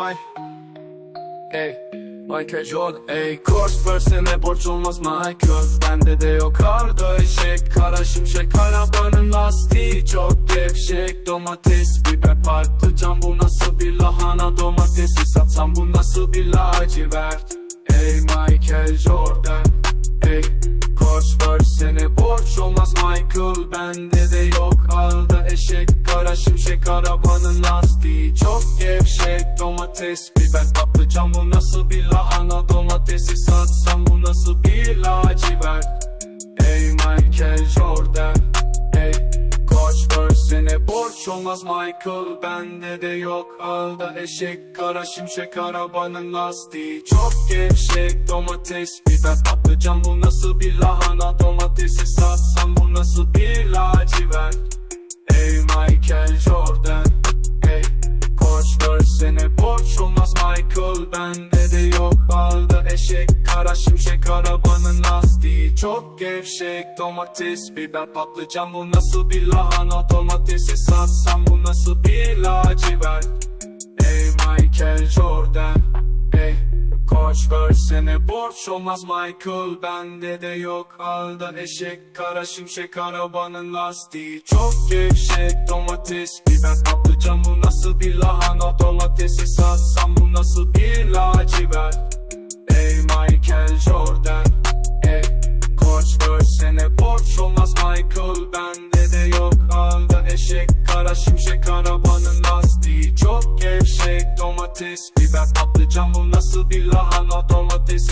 Ay. Ey. Michael Jordan Ey. Kors versene borç olmaz Michael. Bende de yok arda eşek. Kara şimşek arabanın lastiği Çok gevşek. Domates biber patlıcan Bu nasıl bir lahana? Domatesi satsam bu nasıl bir lacivert? Ey Michael Jordan Ey. Kors versene borç olmaz Michael. Bende de yok alda eşek. Kara şimşek arabanın lastiği Çok gevşek domates biber patlıcan Bu nasıl bir lahana? Domatesi satsam Bu nasıl bir lacivert? Ey Michael Jordan Ey Koç versene borç olmaz Michael. Bende de yok alda eşek Kara şimşek arabanın lastiği Çok gevşek domates biber patlıcan Bu nasıl bir lahana? Domatesi versene borç olmaz Michael Bende de yok. Alda eşek Kara şimşek arabanın lastiği Çok gevşek. Domates biber patlıcan Bu nasıl bir lahana? Domatesi satsam Bu nasıl bir lacivert? Ey Michael Jordan Ey Koç versene borç olmaz Michael. Bende de yok. Alda eşek Kara şimşek arabanın lastiği Çok gevşek domates biber patlıcan Bu nasıl bir lahana domatesi satsam Bu nasıl bir lacivert? Ey Michael Jordan Ey Koç versene borç olmaz Michael Bende de yok alda eşek Kara şimşek arabanın lastiği Çok gevşek domates. Biber patlıcan Bu nasıl bir lahana domatesi